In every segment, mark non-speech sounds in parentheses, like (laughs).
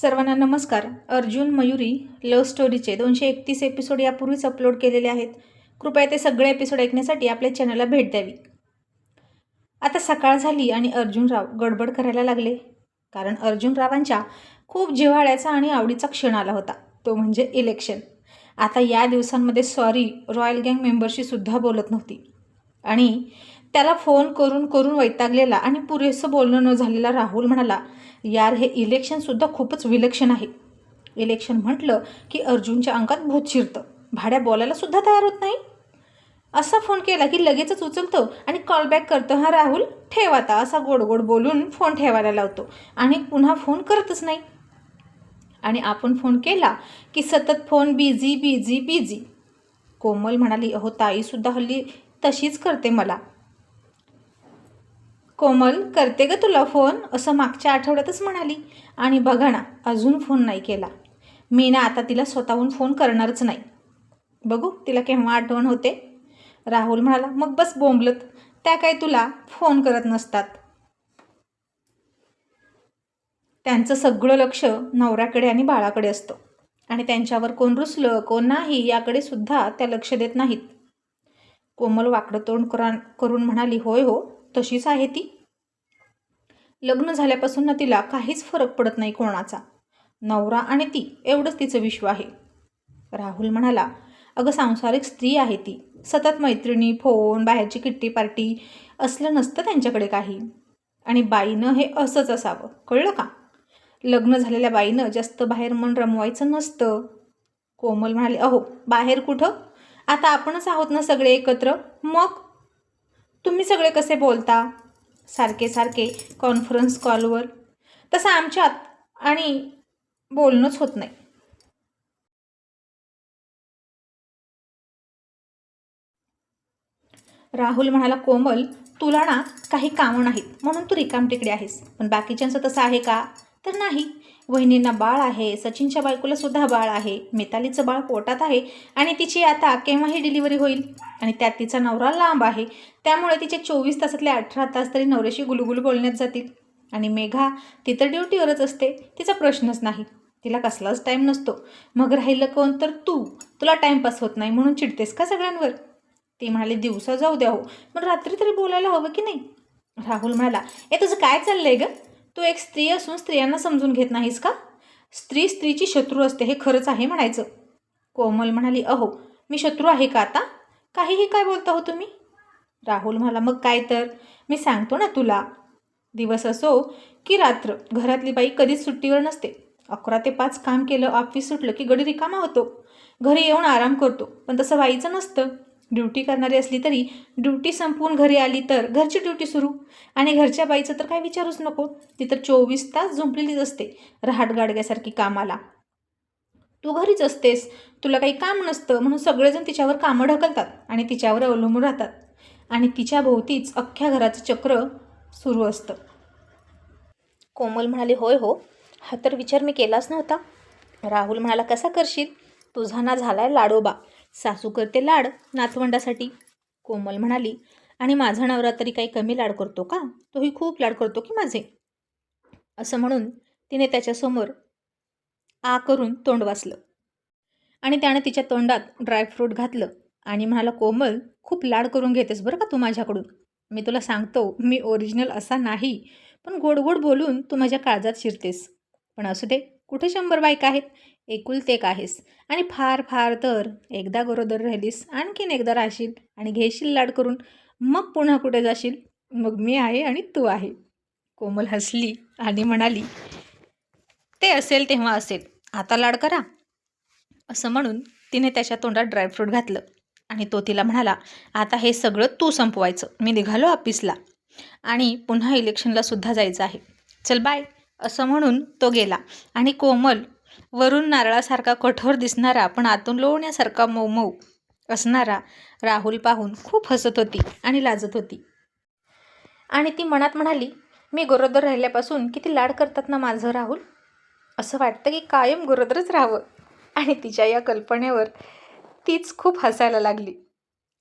सर्वांना नमस्कार. अर्जुन मयुरी लव्ह स्टोरीचे दोनशे एकतीस एपिसोड यापूर्वीच अपलोड केलेले आहेत. कृपया ते सगळे एपिसोड ऐकण्यासाठी आपल्या चॅनलला भेट द्यावी. आता सकाळ झाली आणि अर्जुनराव गडबड करायला लागले. कारण अर्जुनरावांच्या खूप जिव्हाळ्याचा आणि आवडीचा क्षण आला होता. तो म्हणजे इलेक्शन आता या दिवसांमध्ये सॉरी रॉयल गँग मेंबरशी सुद्धा बोलत नव्हती. आणि त्याला फोन करून करून वैतागलेला आणि पुरेसं बोलणं न झालेला राहुल म्हणाला यार हे इलेक्शनसुद्धा खूपच विलक्षण आहे. इलेक्शन म्हटलं की अर्जुनच्या अंगात भूत शिरतं. भाड्या बोलायला सुद्धा तयार होत नाही. असा फोन केला की लगेचच उचलतो आणि कॉलबॅक करतो. हा राहुल ठेव आता. असा गोड गोड बोलून फोन ठेवायला लावतो आणि पुन्हा फोन करतच नाही. आणि आपण फोन केला की सतत phone busy busy busy Komal म्हणाली अहो ताईसुद्धा हल्ली तशीच करते मला. कोमल करते ग तुला फोन? असं मागच्या आठवड्यातच म्हणाली. आणि बघा ना अजून फोन नाही केला. मी ना आता तिला स्वतःहून फोन करणारच नाही. बघू तिला केव्हा आठवण होते? राहुल म्हणाला मग बस बोंबलत. त्या काय तुला फोन करत नसतात. त्यांचं सगळं लक्ष नवऱ्याकडे आणि बाळाकडे असतं. आणि त्यांच्यावर कोण रुसलं कोण नाही याकडे सुद्धा त्या लक्ष देत नाहीत. कोमल वाकडं तोंड करून म्हणाली होय हो. तशीच आहे ती. लग्न झाल्यापासून ना तिला काहीच फरक पडत नाही कोणाचा. नवरा आणि ती एवढंच तिचं विश्व आहे. राहुल म्हणाला अगं सांसारिक स्त्री आहे ती. सतत मैत्रिणी फोन बाहेरची किट्टी पार्टी असलं नसतं त्यांच्याकडे काही. आणि बाईनं हे असंच असावं. कळलं का? लग्न झालेल्या बाईनं जास्त बाहेर मन रमवायचं नसतं. कोमल म्हणाले अहो बाहेर कुठं? आता आपणच आहोत ना सगळे एकत्र. मग तुम्ही सगळे कसे बोलता? सारखे सारखे कॉन्फरन्स कॉलवर तसं आमच्यात आणि बोलणंच होत नाही. राहुल म्हणाला कोमल तुला ना काही कामं नाहीत. म्हणून तू रिकाम रिकामटेकडे आहेस. पण बाकीच्यांचं तसं आहे का? तर नाही. वहिनींना बाळ आहे सचिनच्या बायकोला सुद्धा बाळ आहे मितालीचं बाळ पोटात आहे आणि तिची आता केव्हाही डिलिव्हरी होईल? आणि त्यात तिचा नवरा लांब आहे त्यामुळे तिचे चोवीस तासातले अठरा तास तरी नवऱ्याशी गुलगुल बोलण्यात जातील. आणि मेघा ती तर ड्युटीवरच असते तिचा प्रश्नच नाही. तिला कसलाच टाईम नसतो. मग राहिलं कोण? तर तू. तुला टाईमपास होत नाही म्हणून चिडतेस का सगळ्यांवर? ती म्हणाली दिवसा जाऊ द्या हो. पण रात्री तरी बोलायला हवं की नाही? राहुल म्हणाला ए तुझं काय चाललंय गं? तू एक स्त्री असून स्त्रियांना समजून घेत नाहीस का? स्त्री स्त्रीची शत्रू असते हे खरंच आहे म्हणायचं. कोमल म्हणाली अहो मी शत्रू आहे का आता? काहीही काय बोलता हो तुम्ही? राहुल म्हणाला मग काय तर? मी सांगतो ना तुला. दिवस असो की रात्र घरातली बाई कधीच सुट्टीवर नसते. अकरा ते पाच काम केलं ऑफिस सुटलं की गडी रिकामा होतो. घरी येऊन आराम करतो पण तसं बाईचं नसतं. ड्युटी करणारी असली तरी ड्युटी संपवून घरी आली तर घरची ड्युटी सुरू. आणि घरच्या बाईचं तर काय विचारूच नको. ती तर चोवीस तास झुंपलेलीच असते रहाट गाडग्यासारखी कामाला. तू घरीच असतेस तुला काही काम नसतं म्हणून सगळेजण तिच्यावर कामं ढकलतात आणि तिच्यावर अवलंबून राहतात. आणि तिच्या भोवतीच अख्ख्या घराचं चक्र सुरू असतं. कोमल म्हणाली होय हो हा तर विचार मी केलाच नव्हता. राहुल म्हणाला कसा करशील? तुझा ना झालाय लाडोबा. सासू करते लाड नातवंडासाठी. कोमल म्हणाली आणि माझा नवरा तरी काही कमी लाड करतो का? तोही खूप लाड करतो की माझे? असं म्हणून तिने त्याच्यासमोर आ करून तोंड वाचलं आणि त्यानं तिच्या तोंडात ड्रायफ्रूट घातलं आणि म्हणाला कोमल खूप लाड करून घेतेस बरं का तू माझ्याकडून. मी तुला सांगतो मी ओरिजिनल असा नाही पण गोड गोड बोलून तू माझ्या काळजात शिरतेस. पण असू दे कुठे शंभर बायका आहेत? एकुलते एक आहेस. आणि फार फार तर एकदा गरोदर राहिलीस आणखीन एकदा राहशील आणि घेशील लाड करून मग पुन्हा कुठे जाशील? मग मी आहे आणि तू आहे. कोमल हसली आणि म्हणाली ते असेल तेव्हा असेल. आता लाड करा. असं म्हणून तिने त्याच्या तोंडात ड्रायफ्रूट घातलं आणि तो तिला म्हणाला आता हे सगळं तू संपवायचं. मी निघालो ऑफिसला आणि पुन्हा इलेक्शनला सुद्धा जायचं आहे. चल बाय. असं म्हणून तो गेला आणि कोमल वरून नारळासारखा कठोर दिसणारा पण आतून लोण्यासारखा मऊ मऊ असणारा राहुल पाहून खूप हसत होती आणि लाजत होती. आणि ती मनात म्हणाली मी गरोदर राहिल्यापासून किती लाड करतात ना माझं राहुल? असं वाटतं की कायम गरोदरच राहावं. आणि तिच्या या कल्पनेवर तीच खूप हसायला लागली.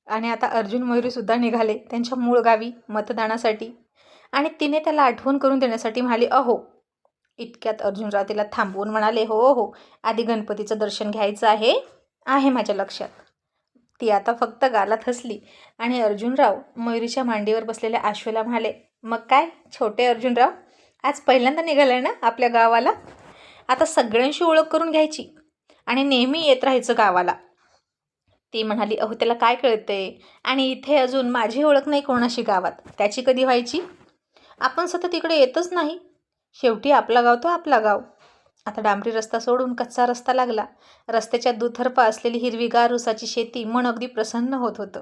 आणि आता अर्जुन मयुरीसुद्धा निघाले त्यांच्या मूळ गावी मतदानासाठी. आणि तिने त्याला आठवण करून देण्यासाठी म्हणाली अहो इतक्यात अर्जुनराव तिला थांबवून म्हणाले हो हो आधी गणपतीचं दर्शन घ्यायचं आहे आहे माझ्या लक्षात. ती आता फक्त गालात हसली आणि अर्जुनराव मयुरीच्या मांडीवर बसलेल्या आश्वेला म्हणाले मग काय छोटे अर्जुनराव आज पहिल्यांदा निघालाय ना आपल्या गावाला? आता सगळ्यांशी ओळख करून घ्यायची आणि नेहमी येत राहायचं गावाला. ती म्हणाली अहो त्याला काय कळते आणि इथे अजून माझी ओळख नाही कोणाशी गावात त्याची कधी व्हायची? आपण सतत इकडे येतच नाही. शेवटी आपला गाव तो आपला गाव. आता डांबरी रस्ता सोडून कच्चा रस्ता लागला. रस्त्याच्या दुथरपा असलेली हिरवीगार उसाची शेती मन अगदी प्रसन्न होत होतं.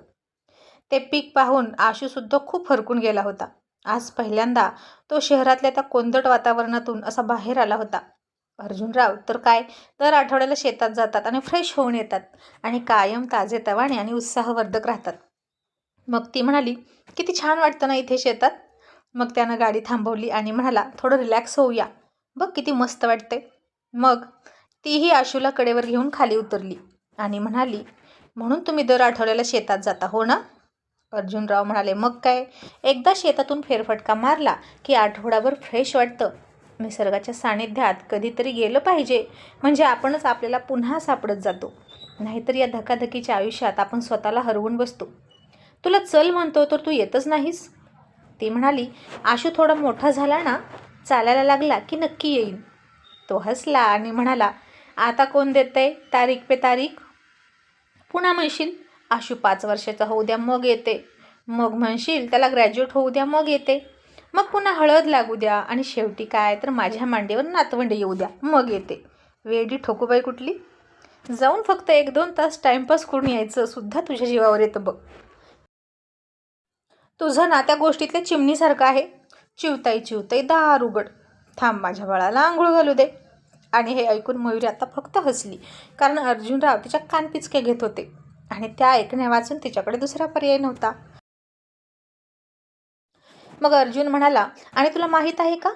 ते पीक पाहून आशूसुद्धा खूप फरकून गेला होता. आज पहिल्यांदा तो शहरातल्या त्या कोंदट वातावरणातून असा बाहेर आला होता. अर्जुनराव तर काय? दर आठवड्याला शेतात जातात आणि फ्रेश होऊन येतात आणि कायम ताजे तवाणे आणि उत्साहवर्धक राहतात. मग ती म्हणाली किती छान वाटतं ना इथे शेतात. मग त्यानं गाडी थांबवली आणि म्हणाला थोडं रिलॅक्स होऊया. बघ किती मस्त वाटते मग तीही आशूला कडेवर घेऊन खाली उतरली आणि म्हणाली म्हणून तुम्ही दर आठवड्याला शेतात जाता हो ना? अर्जुनराव म्हणाले मग काय? एकदा शेतातून फेरफटका मारला की आठवडाभर फ्रेश वाटतं. निसर्गाच्या सानिध्यात कधीतरी गेलं पाहिजे. म्हणजे आपणच आपल्याला पुन्हा सापडत जातो. नाहीतर या धकाधकीच्या आयुष्यात आपण स्वतःला हरवून बसतो. तुला चल म्हणतो तर तू येतच नाहीस. ती म्हणाली आशू थोडा मोठा झाला ना चालायला लागला की नक्की येईन. तो हसला आणि म्हणाला आता कोण देतंय? तारीख पे तारीख? पुन्हा म्हणशील आशू पाच वर्षाचा होऊ द्या मग येते. मग म्हणशील त्याला ग्रॅज्युएट होऊ द्या मग येते. मग पुन्हा हळद लागू द्या आणि शेवटी काय तर माझ्या मांडीवर नातवंडे येऊ द्या मग येते. वेडी ठोकूबाई कुठली? जाऊन फक्त एक दोन तास टाइमपास करून यायचं सुद्धा तुझ्या जीवावर येतं बघ. तुझं ना त्या गोष्टीतल्या चिमणीसारखं आहे. चिवताई चिवताई दार उघड. थांब माझ्या बाळाला आंघोळ घालू दे. आणि हे ऐकून मयुरी आता फक्त हसली. कारण अर्जुनराव तिच्या कानपिचके घेत होते. आणि त्या ऐकण्या वाचून तिच्याकडे दुसरा पर्याय नव्हता. मग अर्जुन म्हणाला आणि तुला माहीत आहे का?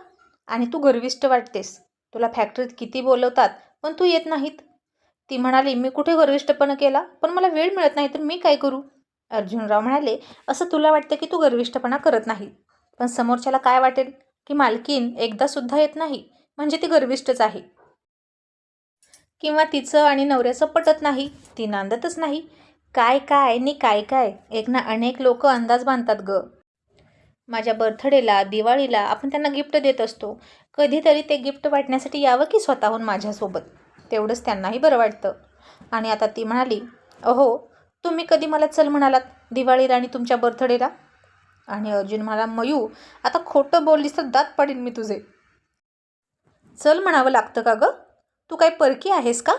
आणि तू गर्विष्ट वाटतेस. तुला फॅक्टरीत किती बोलवतात पण तू येत नाहीत. ती म्हणाली मी कुठे गर्विष्टपणा केला? पण मला वेळ मिळत नाही तर मी काय करू? अर्जुनराव म्हणाले असं तुला वाटतं की तू गर्विष्ठपणा करत नाही? पण समोरच्याला काय वाटेल? की मालकीन एकदासुद्धा येत नाही? म्हणजे ती गर्विष्ठच आहे. किंवा तिचं आणि नवऱ्याचं पटत नाही? ती नांदतच नाही? काय काय नि काय काय? एक ना अनेक लोक अंदाज बांधतात ग. माझ्या बर्थडेला दिवाळीला आपण त्यांना गिफ्ट देत असतो. कधीतरी ते गिफ्ट वाटण्यासाठी यावं की स्वतःहून माझ्यासोबत? तेवढंच त्यांनाही बरं वाटतं. आणि आता ती म्हणाली अहो तुम्ही कधी मला चल म्हणालात दिवाळीला आणि तुमच्या बर्थडेला आणि अर्जुन म्हणाला मयू आता खोटं बोललीस तर दात पाडीन मी तुझे. चल म्हणावं लागतं का गं? तू काय परकी आहेस का?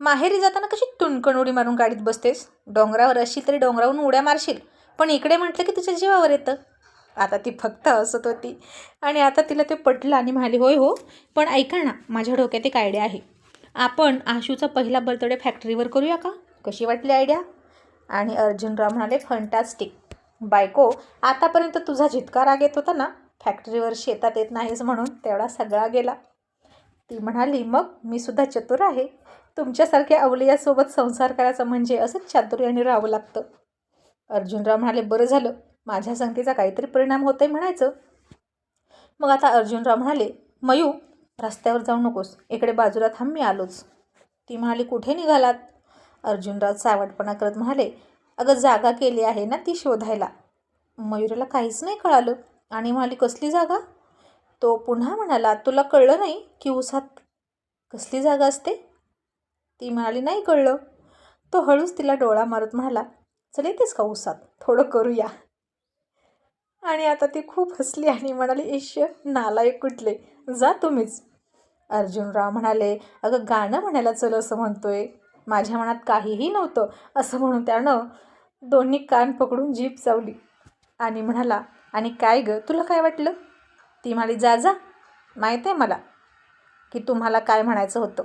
माहेरी जाताना कशी तुणकण उडी मारून गाडीत बसतेस? डोंगरावर असशील तरी डोंगरावरून उड्या मारशील पण इकडे म्हटलं की तुझ्या जीवावर येतं. आता ती फक्त हसत होती. आणि आता तिला ते पटलं आणि म्हणाली होय हो पण ऐका ना माझ्या डोक्यात एक आयडिया आहे. आपण आशूचा पहिला बर्थडे फॅक्टरीवर करूया का? कशी वाटली आयडिया आणि अर्जुनराव म्हणाले फंटास्टिक बायको आतापर्यंत तुझा जितका राग येत होता ना फॅक्टरीवर शेतात येत नाहीस म्हणून तेवढा सगळा गेला. ती म्हणाली मग मी सुद्धा चतुर आहे. तुमच्यासारख्या अवलियासोबत संसार करायचा म्हणजे असंच चातुर्याने राहावं लागतं. अर्जुनराव म्हणाले बरं झालं. माझ्या संगतीचा काहीतरी परिणाम होतोय म्हणायचं. मग आता अर्जुनराव म्हणाले मयू रस्त्यावर जाऊ नकोस. इकडे बाजूला थांब मी आलोच. ती म्हणाली कुठे निघालात? अर्जुनराव सावटपणा करत म्हणाले अगं जागा केली आहे ना ती शोधायला. मयुराला काहीच नाही कळालं. आणि म्हणाली कसली जागा? तो पुन्हा म्हणाला तुला कळलं नाही की उसात कसली जागा असते? ती म्हणाली नाही कळलं. तो हळूच तिला डोळा मारत म्हणाला चल येतेस का उसात? थोडं करूया. आणि आता ती खूप हसली आणि म्हणाली ईश्य नालायक कुठले? जा तुम्हीच. अर्जुनराव म्हणाले अगं गाणं म्हणायला चल असं म्हणतोय. माझ्या मनात काहीही नव्हतं असं म्हणून त्यानं दोन्ही कान पकडून जीप चावली. आणि म्हणाला आणि काय गं तुला काय वाटलं? ती म्हणाली जा जा माहीत आहे मला की तुम्हाला काय म्हणायचं होतं.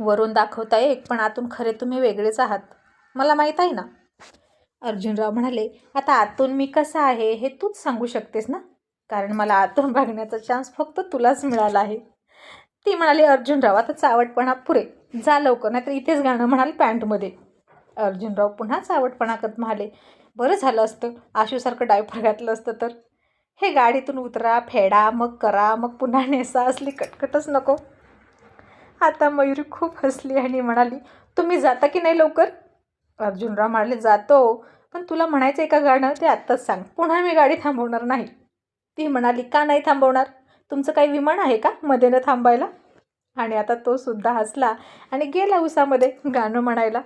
वरून दाखवता एक पण आतून खरे तुम्ही वेगळेच आहात. मला माहीत आहे ना. अर्जुनराव म्हणाले आता आतून मी कसा आहे हे तूच सांगू शकतेस ना? कारण मला आतून बघण्याचा चान्स फक्त तुलाच मिळाला आहे. ती म्हणाली अर्जुनराव आता चावटपणा पुरे. जा लवकर नाहीतर इथेच गाणं म्हणाल पॅन्टमध्ये. अर्जुनराव पुन्हा चावटपणा करत म्हणाले बरं झालं असतं. आशूसारखं डायपर घातलं असतं तर? हे गाडीतून उतरा फेडा मग करा मग पुन्हा नेसा असली कटकटच नको. आता मयुरी खूप हसली आणि म्हणाली तुम्ही जाता की नाही लवकर? अर्जुनराव म्हणाले जातो. पण तुला म्हणायचं आहे का गाणं? ते आत्ताच सांग. पुन्हा मी गाडी थांबवणार नाही. ती म्हणाली का नाही थांबवणार? तुमचं काही विमान आहे का मध्ये न थांबायला? आणि आता तो सुद्धा हसला आणि गेला उसामध्ये गाणं म्हणायला.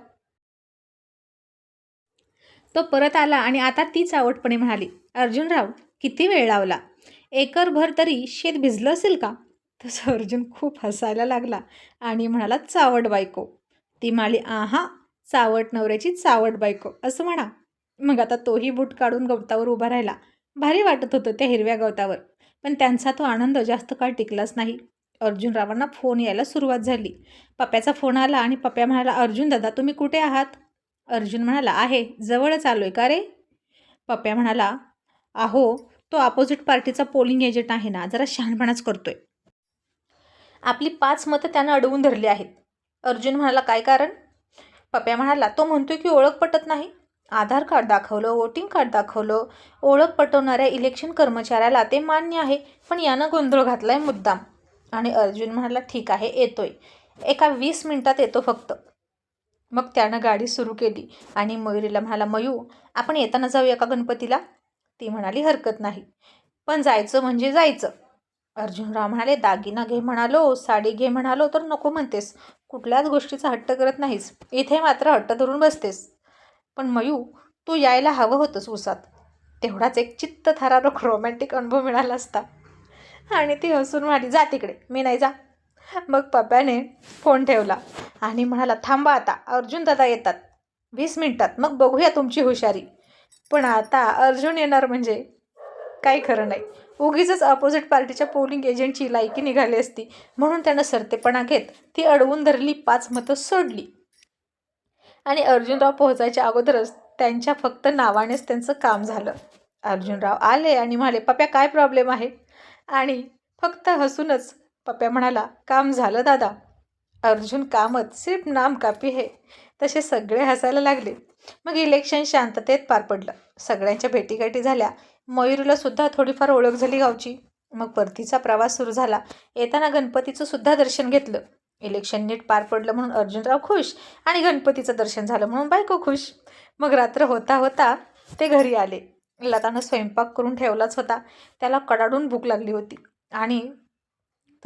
तो परत आला आणि आता तीच आवडपणे म्हणाली अर्जुनराव किती वेळ लावला? एकरभर तरी शेत भिजलं असेल का? तसं अर्जुन खूप हसायला लागला आणि म्हणाला चावट बायको. ती म्हणाली आहा चावट नवऱ्याची चावट बायको असं म्हणा. मग आता तोही बूट काढून गवतावर उभा राहिला. भारी वाटत होतं त्या हिरव्या गवतावर. पण त्यांचा तो आनंद जास्त काळ टिकलाच नाही. अर्जुनरावांना फोन यायला सुरुवात झाली. पप्प्याचा फोन आला आणि पप्प्या म्हणाला अर्जुन दादा तुम्ही कुठे आहात? अर्जुन म्हणाला आहे जवळच आलो आहे का रे? पप्प्या म्हणाला अहो तो अपोजिट पार्टीचा पोलिंग एजंट आहे ना जरा शहाणपणाच करतोय. आपली पाच मतं त्यानं अडवून धरली आहेत. अर्जुन म्हणाला काय कारण? पप्प्या म्हणाला तो म्हणतोय की ओळख पटत नाही. आधार कार्ड दाखवलं वोटिंग कार्ड दाखवलं ओळख पटवणाऱ्या इलेक्शन कर्मचाऱ्याला ते मान्य आहे पण यानं गोंधळ घातला आहे मुद्दाम. आणि अर्जुन म्हणाला ठीक आहे येतोय. एका वीस मिनिटात येतो फक्त. मग त्यानं गाडी सुरू केली आणि मयुरीला म्हणाला मयू आपण येताना जाऊया का गणपतीला? ती म्हणाली हरकत नाही. पण जायचं म्हणजे जायचं. अर्जुनराव म्हणाले दागिना घे म्हणालो साडी घे म्हणालो तर नको म्हणतेस. कुठल्याच गोष्टीचा हट्ट करत नाहीस. इथे मात्र हट्ट धरून बसतेस. पण मयू तू यायला हवं होतंस उसात. तेवढाच एक चित्त थरारक रोमॅन्टिक अनुभव मिळाला असता. आणि ती हसून म्हणाली जा तिकडे मी नाही जा. मग पप्प्याने फोन ठेवला आणि म्हणाला थांबा आता अर्जुन दादा येतात. वीस मिनिटात मग बघूया तुमची हुशारी. पण आता अर्जुन येणार म्हणजे काही खरं नाही. उगीच अपोजिट पार्टीच्या पोलिंग एजंटची लायकी निघाली असती. म्हणून त्यानं सरतेपणा घेत ती अडवून धरली पाच मतं सोडली. आणि अर्जुनराव पोहोचायच्या अगोदरच त्यांच्या फक्त नावानेच त्यांचं काम झालं. अर्जुनराव आले आणि म्हणाले पप्या काय प्रॉब्लेम आहे? आणि फक्त हसूनच पप्या म्हणाला काम झालं दादा. अर्जुन कामत सिर्फ नाम कापी हे तसे सगळे हसायला लागले. मग इलेक्शन शांततेत पार पडलं. सगळ्यांच्या भेटीगाठी झाल्या. मयुरीला सुद्धा थोडीफार ओळख झाली गावची. मग परतीचा प्रवास सुरू झाला. येताना गणपतीचं सुद्धा दर्शन घेतलं. इलेक्शन नीट पार पडलं म्हणून अर्जुनराव खुश आणि गणपतीचं दर्शन झालं म्हणून बायको खुश. मग रात्र होता होता ते घरी आले. लतानं स्वयंपाक करून ठेवलाच होता. त्याला कडाडून भूक लागली होती आणि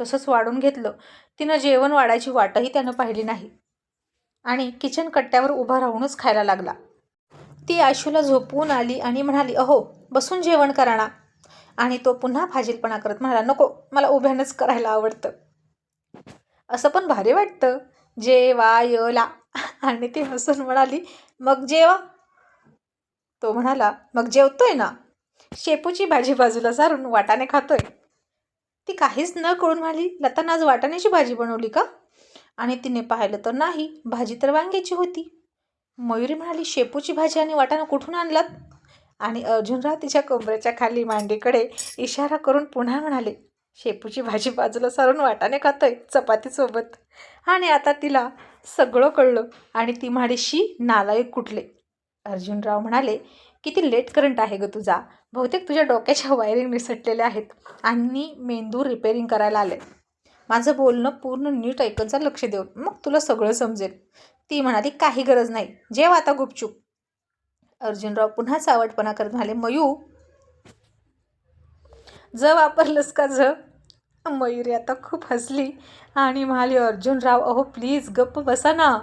तसंच वाढून घेतलं. तिनं जेवण वाढायची वाटही त्यानं पाहिली नाही. आणि किचन कट्ट्यावर उभा राहूनच खायला लागला. ती आशूला झोपवून आली आणि म्हणाली अहो बसून जेवण करा ना. आणि तो पुन्हा फाजीलपणा करत म्हणाला नको मला उभ्यानंच करायला आवडतं. असं पण भारी वाटतं. जेवायला आणि ती हसून म्हणाली मग जेवा. तो म्हणाला मग जेवतोय ना? शेपूची भाजी बाजूला सारून वाटाणे खातोय. ती काहीच न कळून म्हणाली लतानं आज वाटाण्याची भाजी बनवली का? आणि तिने पाहिलं तर नाही भाजी तर वांग्याची होती. मयुरी म्हणाली शेपूची भाजी आणि वाटाणा कुठून आणलात? आणि अर्जुनराव तिच्या कोंबऱ्याच्या खाली मांडीकडे इशारा करून पुन्हा म्हणाले शेपूची भाजी बाजूला सारून वाटाणे खातोय चपातीसोबत आणि आता तिला सगळं कळलं आणि ती म्हाडीशी नालायक कुठले? अर्जुनराव म्हणाले किती लेट करंट आहे ग तुझा? बहुतेक तुझ्या डोक्याच्या वायरिंग निसटलेल्या आहेत आणि मेंदू रिपेअरिंग करायला आले माझं बोलणं पूर्ण नीट ऐकत जा लक्ष देऊन मग तुला सगळं समजेल. ती म्हणाली काही गरज नाही. जेव आता गुपचूप. अर्जुनराव पुन्हा चावटपणा करत म्हणाले मयू ज वापरलंस का ज मयुरी आता खूप हसली आणि म्हणाली अर्जुनराव अहो प्लीज गप्प बसा ना.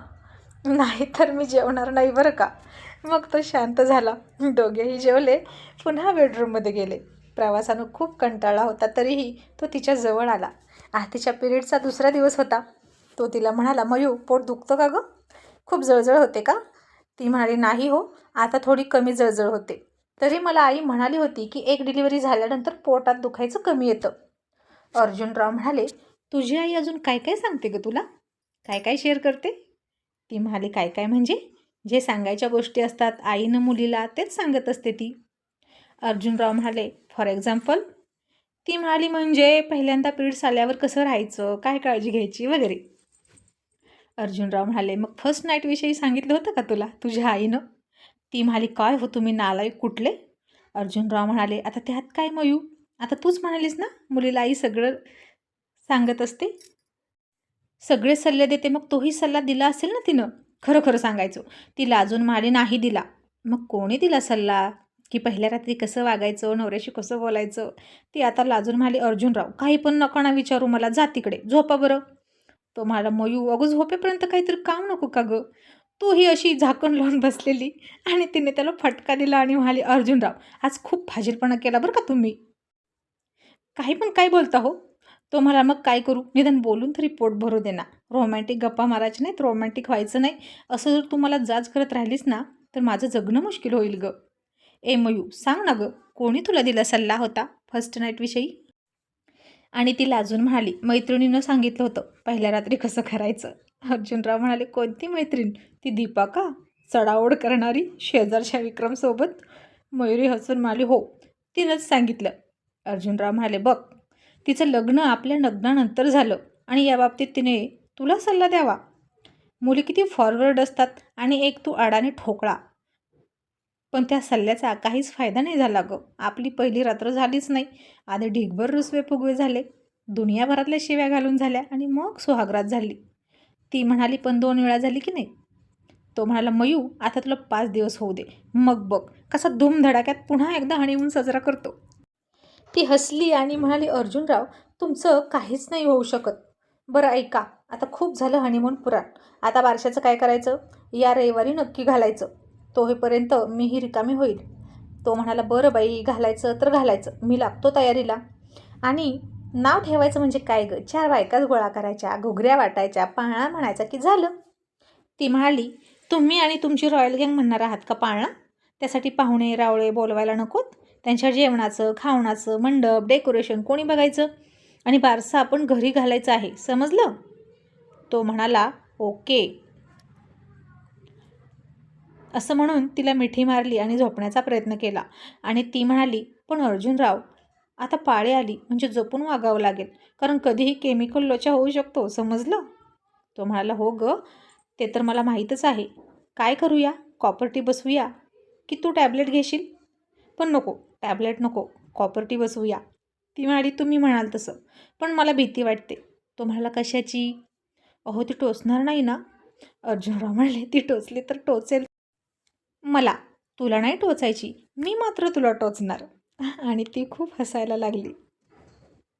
नाहीतर मी जेवणार नाही बरं का? मग तो शांत झाला. दोघेही जेवले. पुन्हा बेडरूममध्ये गेले. प्रवासानं खूप कंटाळा होता तरीही तो तिच्या जवळ आला. आतीच्या पिरियडचा दुसरा दिवस होता. तो तिला म्हणाला मयू पोट दुखतं का गं? खूप जळजळ होते का? ती म्हणाली नाही हो आता थोडी कमी जळजळ होते. तरी मला आई म्हणाली होती की एक डिलिव्हरी झाल्यानंतर पोटात दुखायचं कमी येतं. अर्जुनराव म्हणाले तुझी आई अजून काय काय सांगते ग तुला? काय काय शेअर करते? ती म्हणाली काय काय म्हणजे? जे सांगायच्या गोष्टी असतात आईनं मुलीला तेच सांगत असते ती. अर्जुनराव म्हणाले फॉर एक्झाम्पल ती म्हणाली म्हणजे पहिल्यांदा पिरियड्स आल्यावर कसं राहायचं काय काळजी घ्यायची वगैरे. अर्जुनराव म्हणाले मग फर्स्ट नाईटविषयी सांगितलं होतं का तुला तुझ्या आईनं? ती म्हणाली काय हो तुम्ही नालायक? कुठले? अर्जुनराव म्हणाले आता त्यात काय मयू? आता तूच म्हणालीस ना मुलीला आई सगळं सांगत असते? सगळे सल्ले देते मग तोही सल्ला दिला असेल ना तिनं? खरं खरं सांगायचो ती लाजून म्हणाली नाही दिला. मग कोणी दिला सल्ला? की पहिल्या रात्री कसं वागायचं नवऱ्याशी कसं बोलायचं? ती आता लाजून म्हणाली अर्जुनराव काही पण नका ना विचारू मला जा तिकडे झोपा बरं. तो म्हणाला मयू अगं झोपेपर्यंत काहीतरी काम नको का गं? तू ही अशी झाकण लावून बसलेली आणि तिने त्याला फटका दिला आणि म्हणाली अर्जुनराव आज खूप फाजीलपणा केला बरं का तुम्ही. काही पण काय बोलता हो. तो मला मग काय करू? निदान बोलून तरी पोट भरू देना रोमॅन्टिक गप्पा मारायचे नाहीत रोमॅन्टिक व्हायचं नाही. असं जर तू मला जाच करत राहिलीस ना तर माझं जगणं मुश्किल होईल गं. ए मयू सांग ना गं कोणी तुला दिला सल्ला होता फर्स्ट नाईटविषयी आणि ती लाजून म्हणाली मैत्रिणीनं सांगितलं होतं पहिल्या रात्री कसं करायचं? अर्जुनराव म्हणाले कोणती मैत्रीण? ती दीपा का? चढाओढ करणारी शेजारच्या विक्रमसोबत मयुरी हसून म्हणाली हो तिनंच सांगितलं. अर्जुनराव म्हणाले बघ तिचं लग्न आपल्या लग्नानंतर झालं आणि या बाबतीत तिने तुला सल्ला द्यावा. मुली किती फॉरवर्ड असतात आणि एक तू अडाने ठोकळा. पण त्या सल्ल्याचा काहीच फायदा नाही झाला गं. आपली पहिली रात्र झालीच नाही. आधी ढिगभर रुसवे फुगवे झाले. दुनियाभरातल्या शिव्या घालून झाल्या आणि मग सुहागरात झाली. ती म्हणाली पण दोन वेळा झाली की नाही? तो म्हणाला मयू आता तुला पाच दिवस होऊ दे. मग बघ कसा धूमधडाक्यात पुन्हा एकदा हनीमून साजरा करतो. ती हसली आणि म्हणाली अर्जुनराव तुमचं काहीच नाही होऊ शकत. बरं ऐका आता खूप झालं हनीमून पुराण. आता बारशाचं काय करायचं? या रविवारी नक्की घालायचं. तो मी मीही रिकामी होईल. तो म्हणाला बरं बाई घालायचं तर घालायचं. मी लागतो तयारीला. आणि नाव ठेवायचं म्हणजे काय गं? चार बायकाच गोळा करायच्या घुगऱ्या वाटायच्या पाळणा म्हणायचा की झालं? ती म्हणाली तुम्ही आणि तुमची रॉयल गँग म्हणणार आहात का पाळणा? त्यासाठी पाहुणे रावळे बोलवायला नकोत. त्यांच्या जेवणाचं खावणाचं मंडप डेकोरेशन कोणी बघायचं? आणि बारसा आपण घरी घालायचं आहे समजलं? तो म्हणाला ओके. असं म्हणून तिला मिठी मारली आणि झोपण्याचा प्रयत्न केला. आणि ती म्हणाली पण अर्जुनराव आता पाळे आली म्हणजे जपून वागावं लागेल. कारण कधीही केमिकल लोचा होऊ शकतो समजलं? तो म्हणाला हो ग ते तर मला माहीतच आहे. काय करूया? कॉपर्टी बसवूया? की तू टॅबलेट घेशील? पण नको टॅबलेट नको कॉपर्टी बसवूया. ती म्हणाली तुम्ही म्हणाल तसं पण मला भीती वाटते. तो म्हणाला कशाची? अहो ती टोचणार नाही ना. अर्जुनराव म्हणाले ती टोचली तर टोचेल. मला? तुला नाही टोचायची? मी मात्र तुला टोचणार. (laughs) आणि ती खूप हसायला लागली.